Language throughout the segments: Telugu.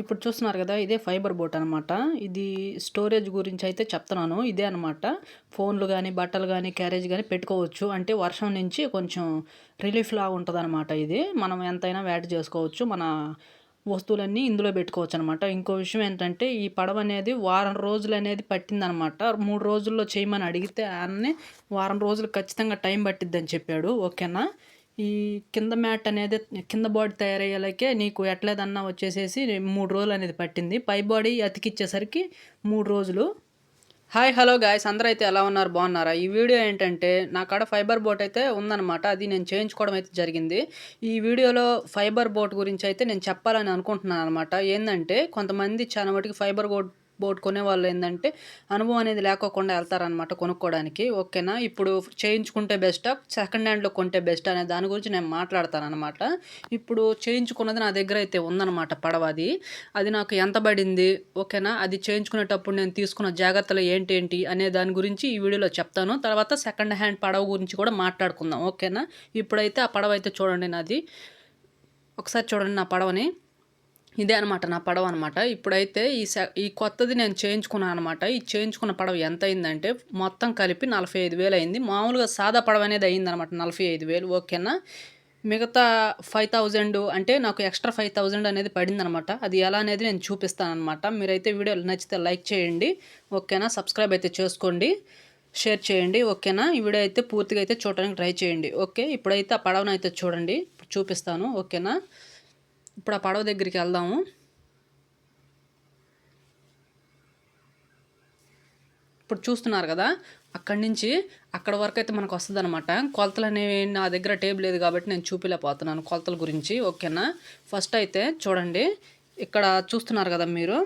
ఇప్పుడు చూస్తున్నారు కదా ఇదే ఫైబర్ బోట్ అనమాట ఇది స్టోరేజ్ గురించి అయితే చెప్తున్నాను. ఇదే అనమాట ఫోన్లు కానీ బట్టలు కానీ క్యారేజ్ కానీ పెట్టుకోవచ్చు. అంటే వర్షం నుంచి కొంచెం రిలీఫ్ లాగా ఉంటుంది అనమాట ఇది. మనం ఎంతైనా వేట చేసుకోవచ్చు. మన వస్తువులన్నీ ఇందులో పెట్టుకోవచ్చు అనమాట ఇంకో విషయం ఏంటంటే ఈ పడవ అనేది వారం రోజులు అనేది పట్టిందనమాట మూడు రోజుల్లో చేయమని అడిగితే ఆయన్ని వారం రోజులు ఖచ్చితంగా టైం పట్టిద్దని చెప్పాడు. ఓకేనా? ఈ కింద మ్యాట్ అనేది కింద బాడీ తయారయ్యేలాకే నీకు ఎట్లేదన్నా వచ్చేసేసి మూడు రోజులు అనేది పట్టింది. పై బాడీ అతికిచ్చేసరికి మూడు రోజులు. Hi hello guys. అందరూ అయితే ఎలా ఉన్నారు? బాగున్నారా? ఈ వీడియో ఏంటంటే నా కాడ ఫైబర్ బోట్ అయితే ఉందన్నమాట. అది నేను చేయించుకోవడం అయితే జరిగింది. ఈ వీడియోలో ఫైబర్ బోట్ గురించి అయితే నేను చెప్పాలని అనుకుంటున్నాను అనమాట ఏంటంటే కొంతమంది చాలా మటుకు ఫైబర్ బోట్ బోట్ కొనే వాళ్ళు ఏంటంటే అనుభవం అనేది లేకోకుండా వెళ్తారనమాట కొనుక్కోవడానికి ఓకేనా? ఇప్పుడు చేయించుకుంటే బెస్టా సెకండ్ హ్యాండ్లో కొంటే బెస్ట్ అనే దాని గురించి నేను మాట్లాడతాను అనమాట ఇప్పుడు చేయించుకున్నది నా దగ్గర అయితే ఉందన్నమాట పడవ అది. అది నాకు ఎంత పడింది? ఓకేనా? అది చేయించుకునేటప్పుడు నేను తీసుకున్న జాగ్రత్తలు ఏంటేంటి అనే దాని గురించి ఈ వీడియోలో చెప్తాను. తర్వాత సెకండ్ హ్యాండ్ పడవ గురించి కూడా మాట్లాడుకుందాం. ఓకేనా? ఇప్పుడైతే ఆ పడవ అయితే చూడండి నాది. ఒకసారి చూడండి నా పడవని. ఇదే అనమాట నా పడవ అనమాట ఇప్పుడైతే ఈ ఈ కొత్తది నేను చేయించుకున్నాను అనమాట ఈ చేయించుకున్న పడవ ఎంత అయిందంటే మొత్తం కలిపి నలభై ఐదు వేలు అయింది మామూలుగా సాదా పడవ అనేది అయింది అనమాట నలభై ఐదు వేలు. ఓకేనా? మిగతా ఫైవ్ థౌజండ్ అంటే నాకు ఎక్స్ట్రా ఫైవ్ థౌజండ్ అనేది పడింది అనమాట అది ఎలా అనేది నేను చూపిస్తాను అనమాట మీరైతే వీడియోలు నచ్చితే లైక్ చేయండి. ఓకేనా? సబ్స్క్రైబ్ అయితే చేసుకోండి. షేర్ చేయండి. ఓకేనా? ఈ వీడియో అయితే పూర్తిగా అయితే చూడడానికి ట్రై చేయండి. ఓకే? ఇప్పుడైతే ఆ పడవను అయితే చూడండి. చూపిస్తాను. ఓకేనా? ఇప్పుడు ఆ పడవ దగ్గరికి వెళ్దాము. ఇప్పుడు చూస్తున్నారు కదా అక్కడి నుంచి అక్కడ వరకు అయితే మనకు వస్తుంది అనమాట కొలతలు అనేవి నా దగ్గర టేబుల్ లేదు కాబట్టి నేను చూపిలేకపోతున్నాను కొలతల గురించి ఓకేనా? ఫస్ట్ అయితే చూడండి ఇక్కడ చూస్తున్నారు కదా మీరు.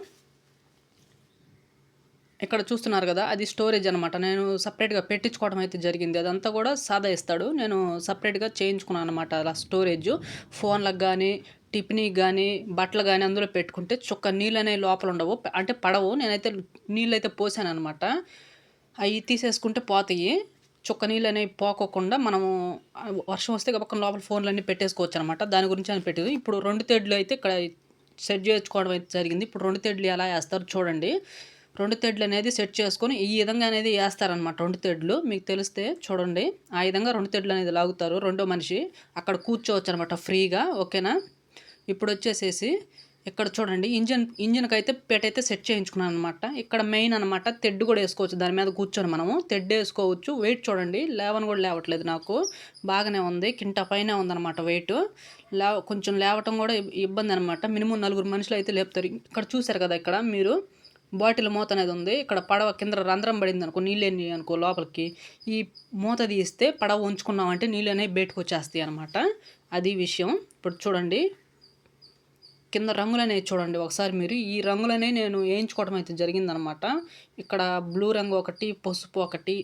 ఇక్కడ చూస్తున్నారు కదా అది స్టోరేజ్ అనమాట నేను సపరేట్గా పెట్టించుకోవడం అయితే జరిగింది. అదంతా కూడా సాదా ఇస్తాడు. నేను సపరేట్గా చేయించుకున్నాను అనమాట అలా స్టోరేజ్. ఫోన్లకు కానీ టిఫినీ కానీ బట్టలు కానీ అందులో పెట్టుకుంటే చుక్క నీళ్ళు అనేవి లోపల ఉండవు అంటే పడవు. నేనైతే నీళ్ళు అయితే పోసాను అనమాట అవి తీసేసుకుంటే పోతాయి. చుక్క నీళ్ళు అనేవి పోకోకుండా మనము వర్షం వస్తే పక్కన లోపల ఫోన్లు అన్నీ పెట్టేసుకోవచ్చు అనమాట దాని గురించి అని పెట్టేది ఇప్పుడు రెండు తెడ్లు అయితే ఇక్కడ సెట్ చేసుకోవడం అయితే జరిగింది. ఇప్పుడు రెండు తెడ్లు ఎలా వేస్తారు చూడండి. రెండు తెడ్లు అనేది సెట్ చేసుకొని ఈ విధంగా అనేది వేస్తారనమాట రెండు తెడ్లు. మీకు తెలిస్తే చూడండి. ఆ విధంగా రెండు తెడ్లు అనేది లాగుతారు. రెండో మనిషి అక్కడ కూర్చోవచ్చు అనమాట ఫ్రీగా. ఓకేనా? ఇప్పుడు వచ్చేసేసి ఇక్కడ చూడండి ఇంజన్ ఇంజన్కి అయితే పెట్ అయితే సెట్ చేయించుకున్నాను అనమాట ఇక్కడ మెయిన్ అనమాట తెడ్డు కూడా వేసుకోవచ్చు దాని మీద కూర్చొని మనము తెడ్డు వేసుకోవచ్చు. వెయిట్ చూడండి లేవని కూడా లేవట్లేదు నాకు. బాగానే ఉంది కింట పైన ఉందన్నమాట వెయిట్ లేవ కొంచెం లేవటం కూడా ఇబ్బంది అనమాట మినిమం నలుగురు మనుషులు అయితే లేపుతారు. ఇక్కడ చూసారు కదా ఇక్కడ మీరు? బాటిల్ మూత అనేది ఉంది. ఇక్కడ పడవ కింద రంధ్రం పడింది అనుకో నీళ్ళని అనుకో లోపలికి. ఈ మూత తీస్తే పడవ ఉంచుకున్నామంటే నీళ్ళు అనేవి బయటకు వచ్చేస్తాయి అనమాట అది విషయం. ఇప్పుడు చూడండి. కింద రంగులనే చూడండి ఒకసారి మీరు. ఈ రంగులనే నేను వేయించుకోవడం అయితే జరిగిందనమాట. ఇక్కడ బ్లూ రంగు ఒకటి పసుపు ఒకటి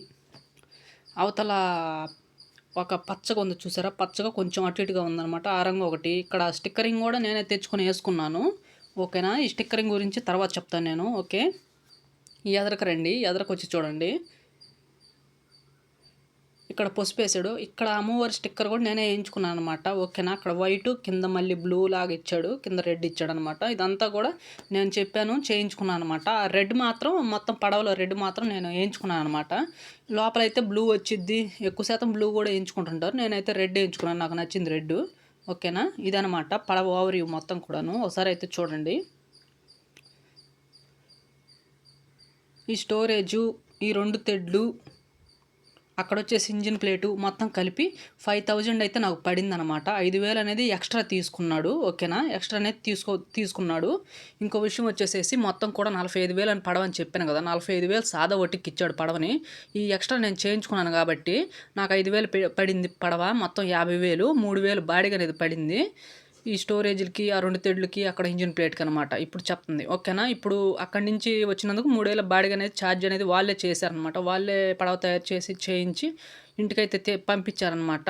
అవతల ఒక పచ్చగా ఉంది చూసారా? పచ్చగా కొంచెం అటు ఇటుగా ఉందనమాట. ఆ రంగు ఒకటి. ఇక్కడ స్టిక్కరింగ్ కూడా నేనే తెచ్చుకొని వేసుకున్నాను. ఓకేనా? ఈ స్టిక్కరింగ్ గురించి తర్వాత చెప్తాను నేను. ఓకే? ఈ ఎదరకు రండి. ఎదరకు వచ్చి చూడండి. ఇక్కడ పసుపు వేసాడు ఇక్కడ అమ్మవారి స్టిక్కర్ కూడా నేనే వేయించుకున్నాను అనమాట ఓకేనా? అక్కడ వైట్ కింద మళ్ళీ బ్లూ లాగా ఇచ్చాడు. కింద రెడ్ ఇచ్చాడు అనమాట ఇదంతా కూడా నేను చెప్పాను చేయించుకున్నాను అనమాట ఆ రెడ్ మాత్రం మొత్తం పడవలో రెడ్ మాత్రం నేను వేయించుకున్నాను అనమాట లోపలైతే బ్లూ వచ్చిద్ది. ఎక్కువ శాతం బ్లూ కూడా వేయించుకుంటుంటారు. నేనైతే రెడ్ వేయించుకున్నాను. నాకు నచ్చింది రెడ్ ఓకేనా? ఇదనమాట పడవ ఓవర్ మొత్తం కూడాను. ఒకసారి అయితే చూడండి. ఈ స్టోరేజు ఈ రెండు తెడ్లు అక్కడ వచ్చేసి ఇంజిన్ ప్లేటు మొత్తం కలిపి ఫైవ్ థౌజండ్ అయితే నాకు పడింది అనమాట ఐదు వేలు అనేది ఎక్స్ట్రా తీసుకున్నాడు ఓకేనా? ఎక్స్ట్రా అనేది తీసుకో తీసుకున్నాడు. ఇంకో విషయం వచ్చేసేసి మొత్తం కూడా నలభై ఐదు వేలు అని పడవని చెప్పాను కదా నలభై ఐదు వేలు సాదా ఒట్టికి ఇచ్చాడు పడవని. ఈ ఎక్స్ట్రా నేను చేయించుకున్నాను కాబట్టి నాకు ఐదు వేలు పడింది పడవ మొత్తం యాభై వేలు మూడు వేలు బాడీగా అనేది పడింది. ఈ స్టోరేజ్లకి ఆ రెండు తెడ్లకి అక్కడ ఇంజిన్ ప్లేట్కి అనమాట ఇప్పుడు చెప్తుంది. ఓకేనా? ఇప్పుడు అక్కడి నుంచి వచ్చినందుకు మూడేళ్ళ బాడిగ అనేది ఛార్జ్ అనేది వాళ్ళే చేశారనమాట వాళ్ళే పడవ తయారు చేసి చేయించి ఇంటికైతే పంపించారనమాట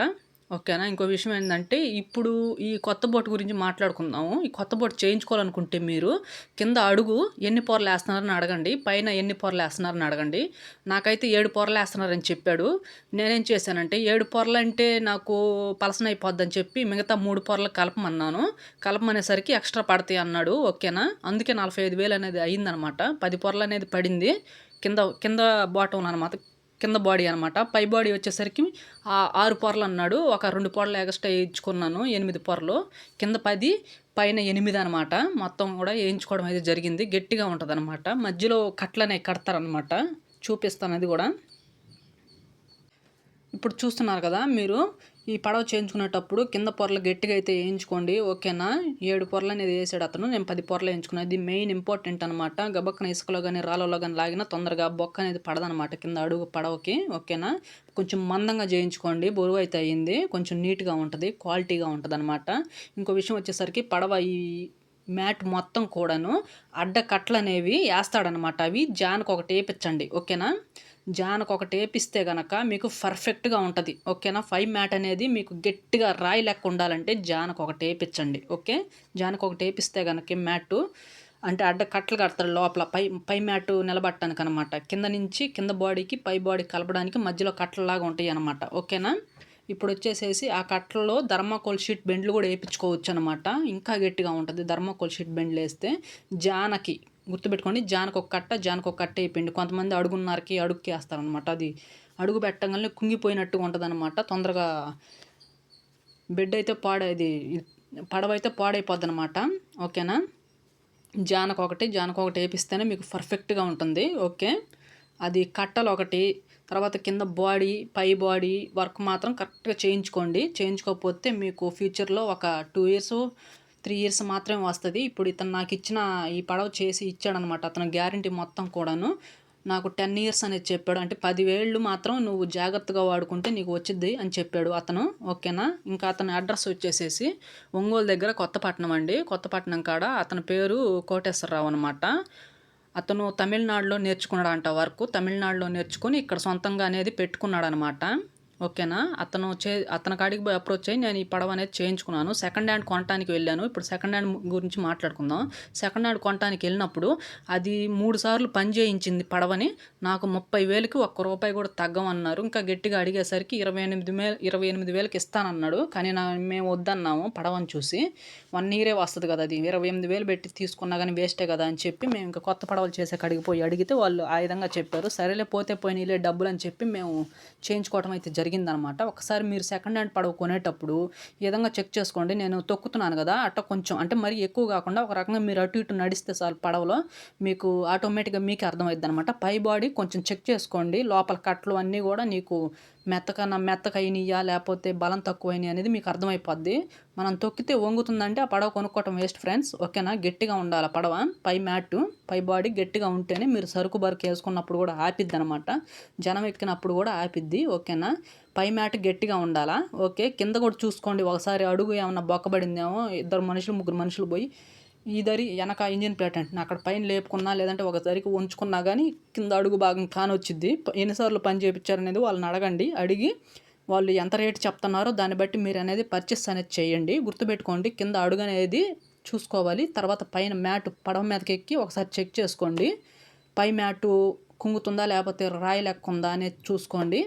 ఓకేనా? ఇంకో విషయం ఏంటంటే ఇప్పుడు ఈ కొత్త బోట్ గురించి మాట్లాడుకుందాము. ఈ కొత్త బోట్ చేయించుకోవాలనుకుంటే మీరు కింద అడుగు ఎన్ని పొరలు వేస్తున్నారని అడగండి పైన ఎన్ని పొరలు వేస్తున్నారని అడగండి. నాకైతే ఏడు పొరలు వేస్తున్నారని చెప్పాడు. నేనేం చేశానంటే ఏడు పొరలు అంటే నాకు పలసన అయిపోద్దని చెప్పి మిగతా మూడు పొరలు కలపమన్నాను. కలపమనేసరికి ఎక్స్ట్రా పడతాయి అన్నాడు ఓకేనా? అందుకే నలభై ఐదు వేలు అనేది అయిందనమాట. పది పొరలు అనేది పడింది. కింద కింద బాటం అనమాట. కింద బాడీ అనమాట పై బాడీ వచ్చేసరికి ఆరు పొరలు అన్నాడు. ఒక రెండు పొరలు ఎక్స్ట్రా వేయించుకున్నాను ఎనిమిది పొరలు. కింద పది పైన ఎనిమిది అనమాట మొత్తం కూడా వేయించుకోవడం అయితే జరిగింది. గట్టిగా ఉంటుంది అనమాట మధ్యలో కట్లనే కడతారనమాట చూపిస్తాను అది కూడా. ఇప్పుడు చూస్తున్నారు కదా మీరు. ఈ పడవ చేయించుకునేటప్పుడు కింద పొరలు గట్టిగా అయితే వేయించుకోండి ఓకేనా? ఏడు పొరలు అనేది వేసాడు అతను. నేను పది పొరలు వేయించుకున్నాను ఇది మెయిన్ ఇంపార్టెంట్ అనమాట గబక్కన ఇసుకలో కానీ రాళ్ళలో కానీ లాగినా తొందరగా బొక్క అనేది పడదనమాట కింద అడుగు పడవకి ఓకేనా? కొంచెం మందంగా చేయించుకోండి. బరువు అయితే అయ్యింది. కొంచెం నీట్గా ఉంటుంది క్వాలిటీగా ఉంటుంది అనమాట ఇంకో విషయం వచ్చేసరికి పడవ ఈ మ్యాట్ మొత్తం కూడాను అడ్డ కట్లు అనేవి వేస్తాడనమాట అవి జానకు ఒకటి వేపించండి ఓకేనా? జానకు ఒకటి వేపిస్తే కనుక మీకు పర్ఫెక్ట్గా ఉంటుంది. ఓకేనా? ఫైవ్ మ్యాట్ అనేది మీకు గట్టిగా రాయి లెక్క ఉండాలంటే జానకు ఒకటి వేపించండి ఓకే? జానకు ఒకటి వేపిస్తే కనుక మ్యాట్ అంటే అడ్డ కట్టలు కడతారు లోపల. పై పై మ్యాట్ నిలబట్టడానికి అనమాట కింద నుంచి కింద బాడీకి పై బాడీ కలపడానికి మధ్యలో కట్టలలాగా ఉంటాయి అనమాట ఓకేనా? ఇప్పుడు వచ్చేసేసి ఆ కట్టలో ధర్మాకోల్ షీట్ బెండ్లు కూడా వేయించుకోవచ్చు అనమాట ఇంకా గట్టిగా ఉంటుంది ధర్మాకోల్ షీట్ బెండ్లు వేస్తే జానకి గుర్తుపెట్టుకోండి జానకు ఒక కట్ట జానకు ఒక కట్ట అయిపోయింది. కొంతమంది అడుగున్నరకి అడుగుకి వేస్తారనమాట అది అడుగు పెట్టగానే కుంగిపోయినట్టుగా ఉంటుంది అనమాట తొందరగా బెడ్ అయితే పాడేది పడవ అయితే పాడైపోద్ది అనమాట ఓకేనా? జానకు ఒకటి జానకు ఒకటి వేపిస్తేనే మీకు పర్ఫెక్ట్గా ఉంటుంది. ఓకే? అది కట్టలు ఒకటి తర్వాత కింద బాడీ పై బాడీ వర్క్ మాత్రం కరెక్ట్గా చేయించుకోండి. చేయించుకోకపోతే మీకు ఫ్యూచర్లో ఒక టూ ఇయర్స్ త్రీ ఇయర్స్ మాత్రమే వస్తుంది. ఇప్పుడు ఇతను నాకు ఇచ్చిన ఈ పడవ చేసి ఇచ్చాడనమాట. అతను గ్యారంటీ మొత్తం కూడాను. నాకు టెన్ ఇయర్స్ అనేది చెప్పాడు. అంటే పదివేళ్ళు మాత్రం నువ్వు జాగ్రత్తగా వాడుకుంటే నీకు వచ్చింది అని చెప్పాడు అతను. ఓకేనా? ఇంకా అతని అడ్రస్ వచ్చేసేసి ఒంగోలు దగ్గర కొత్తపట్నం అండి. కొత్తపట్నం కాడ అతని పేరు కోటేశ్వరరావు అనమాట. అతను తమిళనాడులో నేర్చుకున్నాడు అంట వర్క్. తమిళనాడులో నేర్చుకుని ఇక్కడ సొంతంగా అనేది పెట్టుకున్నాడు అనమాట ఓకేనా? అతను చే అతని కాడికి పోయి అప్రోచ్ అయ్యి నేను ఈ పడవ అనేది చేయించుకున్నాను. సెకండ్ హ్యాండ్ కొనటానికి వెళ్ళాను. ఇప్పుడు సెకండ్ హ్యాండ్ గురించి మాట్లాడుకుందాం. సెకండ్ హ్యాండ్ కొనటానికి వెళ్ళినప్పుడు అది మూడు సార్లు పని చేయించింది పడవని. నాకు ముప్పై వేలకి ఒక్క రూపాయి కూడా తగ్గమన్నారు. ఇంకా గట్టిగా అడిగేసరికి ఇరవై ఎనిమిది వేలు ఇరవై ఎనిమిది వేలకి ఇస్తానన్నాడు. కానీ నా మేము వద్దన్నాము పడవని చూసి. వన్ ఇయరే వస్తుంది కదా అది. ఇరవై ఎనిమిది వేలు పెట్టి తీసుకున్నా కానీ వేస్టే కదా అని చెప్పి మేము ఇంకా కొత్త పడవలు చేసే కడిగిపోయి అడిగితే వాళ్ళు ఆ విధంగా చెప్పారు. సరేలే పోతే పోయినలే డబ్బులు అని చెప్పి మేము చేయించుకోవడం అయితే జరిగింది. జరిగిందనమాట. ఒకసారి మీరు సెకండ్ హ్యాండ్ పడవ కొనేటప్పుడు ఈ విధంగా చెక్ చేసుకోండి. నేను తొక్కుతున్నాను కదా అట్ట కొంచెం అంటే మరి ఎక్కువ కాకుండా ఒక రకంగా మీరు అటు ఇటు నడిస్తే చాలు పడవలో మీకు ఆటోమేటిక్గా మీకు అర్థమవుతుంది అనమాట పై బాడీ కొంచెం చెక్ చేసుకోండి. లోపల కట్లు అన్నీ కూడా నీకు మెత్తకన్నా మెత్తకైనయా లేకపోతే బలం తక్కువైనవి అనేది మీకు అర్థమైపోద్ది. మనం తొక్కితే వంగుతుందంటే ఆ పడవ కొనుక్కోవటం వేస్ట్ ఫ్రెండ్స్ ఓకేనా? గట్టిగా ఉండాలి ఆ పడవ. పై మ్యాట్ పై బాడీ గట్టిగా ఉంటేనే మీరు సరుకు బరుకు వేసుకున్నప్పుడు కూడా ఆపిద్ది అనమాట జనం ఎక్కినప్పుడు కూడా ఆపిద్ది. ఓకేనా? పై మ్యాట్ గట్టిగా ఉండాలా? ఓకే. కింద కూడా చూసుకోండి. ఒకసారి అడుగు ఏమన్నా బొక్కబడిందేమో ఇద్దరు మనుషులు ముగ్గురు మనుషులు పోయి ఈ దరి వెనక ఇంజిన్ ప్లేట్ అంటే అక్కడ పైన లేపుకున్నా లేదంటే ఒక దరికి ఉంచుకున్నా కానీ కింద అడుగు భాగం కానొచ్చిద్ది. ఎన్నిసార్లు పని చేయించారనేది వాళ్ళని అడగండి. అడిగి వాళ్ళు ఎంత రేటు చెప్తున్నారో దాన్ని బట్టి మీరు అనేది పర్చేస్ అనేది చేయండి. గుర్తుపెట్టుకోండి కింద అడుగు అనేది చూసుకోవాలి. తర్వాత పైన మ్యాట్ పడవ మీదకి ఎక్కి ఒకసారి చెక్ చేసుకోండి. పై మ్యాటు కుంగుతుందా లేకపోతే రాయి లెక్క ఉందా అనేది చూసుకోండి.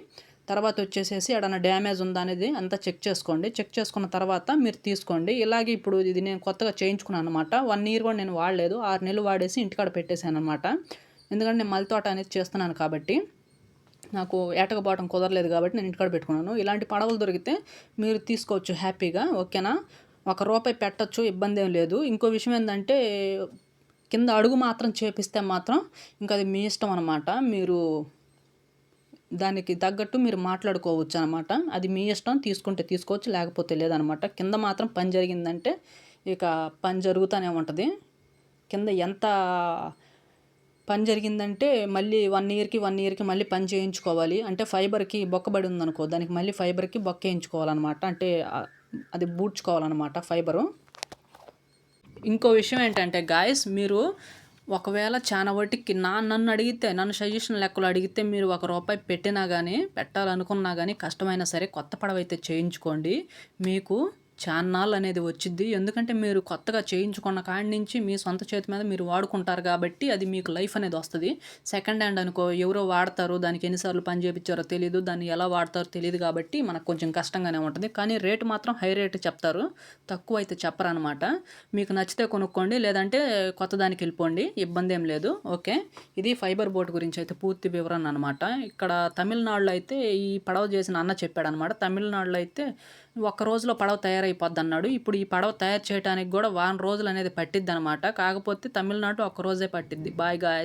తర్వాత వచ్చేసేసి ఏడైనా డ్యామేజ్ ఉందా అనేది అంతా చెక్ చేసుకోండి. చెక్ చేసుకున్న తర్వాత మీరు తీసుకోండి. ఇలాగే ఇప్పుడు ఇది నేను కొత్తగా చేయించుకున్నాను అనమాట వన్ ఇయర్ కూడా నేను వాడలేదు. ఆరు నెలలు వాడేసి ఇంటికాడ పెట్టేశాను అనమాట ఎందుకంటే నేను తోట అనేది చేస్తున్నాను కాబట్టి నాకు ఏటకపోవడం కుదరలేదు కాబట్టి నేను ఇంటికాడ పెట్టుకున్నాను. ఇలాంటి పడవలు దొరికితే మీరు తీసుకోవచ్చు హ్యాపీగా ఓకేనా? ఒక రూపాయి పెట్టచ్చు ఇబ్బంది ఏం లేదు. ఇంకో విషయం ఏంటంటే కింద అడుగు మాత్రం చేపిస్తే మాత్రం ఇంకా అది మీ ఇష్టం అనమాట మీరు దానికి తగ్గట్టు మీరు మాట్లాడుకోవచ్చు అనమాట అది మీ ఇష్టం తీసుకుంటే తీసుకోవచ్చు లేకపోతే లేదనమాట. కింద మాత్రం పని జరిగిందంటే ఇక పని జరుగుతూనే ఉంటుంది. కింద ఎంత పని జరిగిందంటే మళ్ళీ వన్ ఇయర్కి వన్ ఇయర్కి మళ్ళీ పని చేయించుకోవాలి. అంటే ఫైబర్కి బొక్కబడి ఉందనుకో దానికి మళ్ళీ ఫైబర్కి బొక్క వేయించుకోవాలన్నమాట అంటే అది బూడ్చుకోవాలన్నమాట ఫైబరు. ఇంకో విషయం ఏంటంటే గాయస్ మీరు ఒకవేళ చాలా వాటికి నా నన్ను అడిగితే నన్ను సజెషన్ లెక్కలు అడిగితే మీరు ఒక రూపాయి పెట్టినా కానీ పెట్టాలనుకున్నా కానీ కష్టమైనా సరే కొత్త పడవ అయితే చేయించుకోండి. మీకు చాన్నాళ్ళు అనేది వచ్చిద్ది. ఎందుకంటే మీరు కొత్తగా చేయించుకున్న కాడి నుంచి మీ సొంత చేతి మీద మీరు వాడుకుంటారు కాబట్టి అది మీకు లైఫ్ అనేది వస్తుంది. సెకండ్ హ్యాండ్ అనుకో ఎవరో వాడతారు దానికి ఎన్నిసార్లు పని చేయించారో తెలియదు దాన్ని ఎలా వాడతారో తెలియదు కాబట్టి మనకు కొంచెం కష్టంగానే ఉంటుంది. కానీ రేటు మాత్రం హై రేట్ చెప్తారు. తక్కువ అయితే చెప్పరనమాట మీకు నచ్చితే కొనుక్కోండి లేదంటే కొత్త దానికి వెళ్ళిపోండి ఇబ్బంది ఏం లేదు. ఓకే? ఇది ఫైబర్ బోట్ గురించి అయితే పూర్తి వివరణ అనమాట ఇక్కడ తమిళనాడులో అయితే ఈ పడవ చేసిన అన్న చెప్పాడనమాట తమిళనాడులో అయితే ఒక్క రోజులో పడవ తయారైపోద్ది అన్నాడు ఇప్పుడు ఈ పడవ తయారు చేయడానికి కూడా వారం రోజులు అనేది పట్టిద్ది అనమాట కాకపోతే తమిళనాడు ఒక్క రోజే పట్టిద్ది. Bye guy